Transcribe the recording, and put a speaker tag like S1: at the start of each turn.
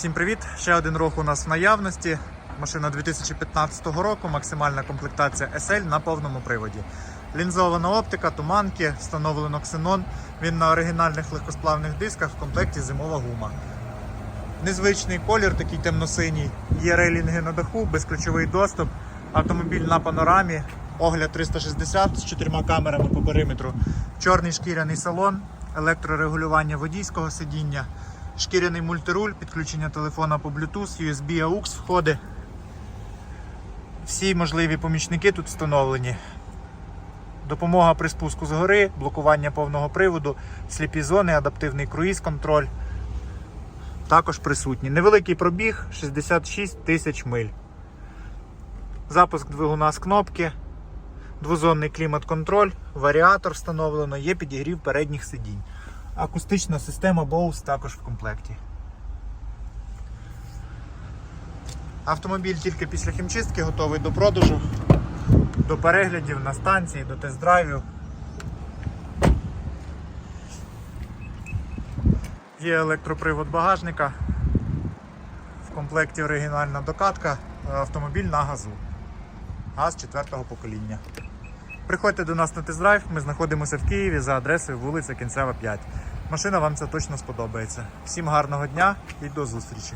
S1: Всім привіт! Ще один рок у нас в наявності. Машина 2015 року, максимальна комплектація SL на повному приводі. Лінзована оптика, туманки, встановлено ксенон. Він на оригінальних легкосплавних дисках в комплекті зимова гума. Незвичний колір, такий темно-синій. Є рейлінги на даху, безключовий доступ, автомобіль на панорамі, огляд 360 з чотирма камерами по периметру, чорний шкіряний салон, електрорегулювання водійського сидіння, шкіряний мультируль, підключення телефона по Bluetooth, USB AUX входи. Всі можливі помічники тут встановлені. Допомога при спуску з гори, блокування повного приводу, сліпі зони, адаптивний круїз-контроль також присутні. Невеликий пробіг 66 тисяч миль. Запуск двигуна з кнопки, двозонний клімат-контроль, варіатор встановлено, є підігрів передніх сидінь. Акустична система Bose також в комплекті. Автомобіль тільки після хімчистки готовий до продажу, до переглядів на станції, до тест-драйвів. Є електропривод багажника. В комплекті оригінальна докатка, автомобіль на газу. Газ четвертого покоління. Приходьте до нас на тест-драйв, ми знаходимося в Києві за адресою вулиця Кінцева 5. Машина вам це точно сподобається. Всім гарного дня і до зустрічі!